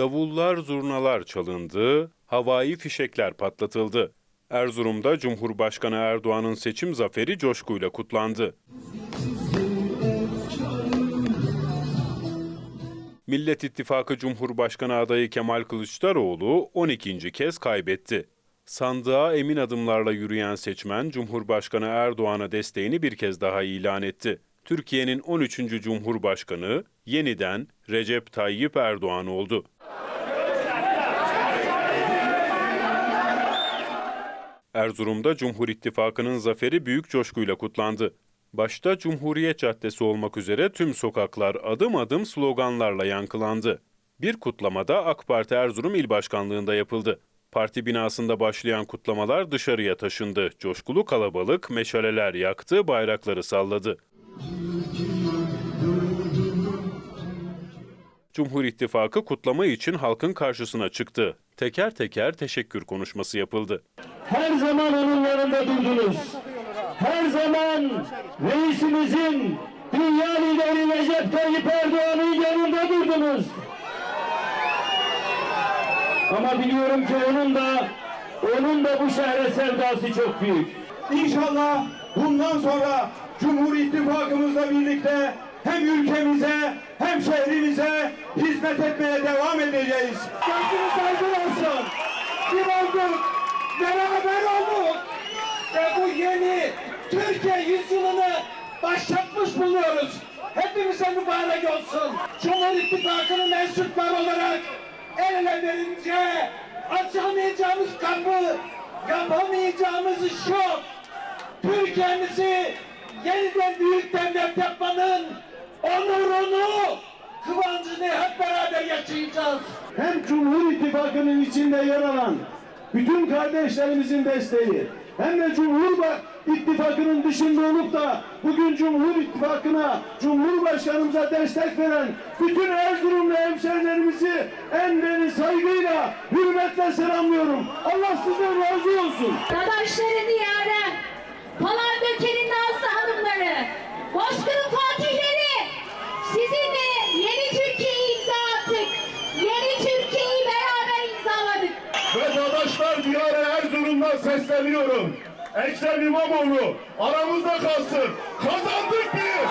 Davullar, zurnalar çalındı, havai fişekler patlatıldı. Erzurum'da Cumhurbaşkanı Erdoğan'ın seçim zaferi coşkuyla kutlandı. Millet İttifakı Cumhurbaşkanı adayı Kemal Kılıçdaroğlu 12. kez kaybetti. Sandığa emin adımlarla yürüyen seçmen Cumhurbaşkanı Erdoğan'a desteğini bir kez daha ilan etti. Türkiye'nin 13. Cumhurbaşkanı yeniden Recep Tayyip Erdoğan oldu. Erzurum'da Cumhur İttifakı'nın zaferi büyük coşkuyla kutlandı. Başta Cumhuriyet Caddesi olmak üzere tüm sokaklar adım adım sloganlarla yankılandı. Bir kutlamada AK Parti Erzurum İl Başkanlığı'nda yapıldı. Parti binasında başlayan kutlamalar dışarıya taşındı. Coşkulu kalabalık meşaleler yaktı, bayrakları salladı. Cumhur İttifakı kutlama için halkın karşısına çıktı. Teker teker teşekkür konuşması yapıldı. Her zaman onun yanında durdunuz. Her zaman reisimizin dünya lideri Recep Tayyip Erdoğan'ın yanında durdunuz. Ama biliyorum ki onun da onun da bu şehre sevdası çok büyük. İnşallah bundan sonra Cumhur İttifakımızla birlikte hem ülkemize hem şehrimize hizmet etmeye devam edeceğiz. Gözünüz aydın olsun. Bir olduk, beraber olduk. Ve bu yeni Türkiye yüzyılını başlatmış buluyoruz. Hepimize mübarek olsun. Cumhur İttifakı'nın mensupları olarak el ele verince açamayacağımız kapı, yapamayacağımız iş yok. Türkiye'mizi yeniden büyük devlet yapmanın onurunu, kıvancını hep beraber yaşayacağız. Hem Cumhur İttifakı'nın içinde yer alan bütün kardeşlerimizin desteği hem de Cumhur İttifakı'nın dışında olup da bugün Cumhur İttifakı'na, Cumhurbaşkanımıza destek veren bütün Erzurumlu hemşehrilerimizi en derin saygıyla, hürmetle selamlıyorum. Allah sizden razı olsun. Dadaşların diyarı, Palandöken'in nazlı hanımları, Bozkır'ın fatihleri, sizinle yeni Türkiye'yi imza attık. Yeni Türkiye'yi beraber imzaladık. Ve Dadaşlar Diyarı Erzurum'dan sesleniyorum. Ekrem İmamoğlu aramızda kalsın. Kazandık biz.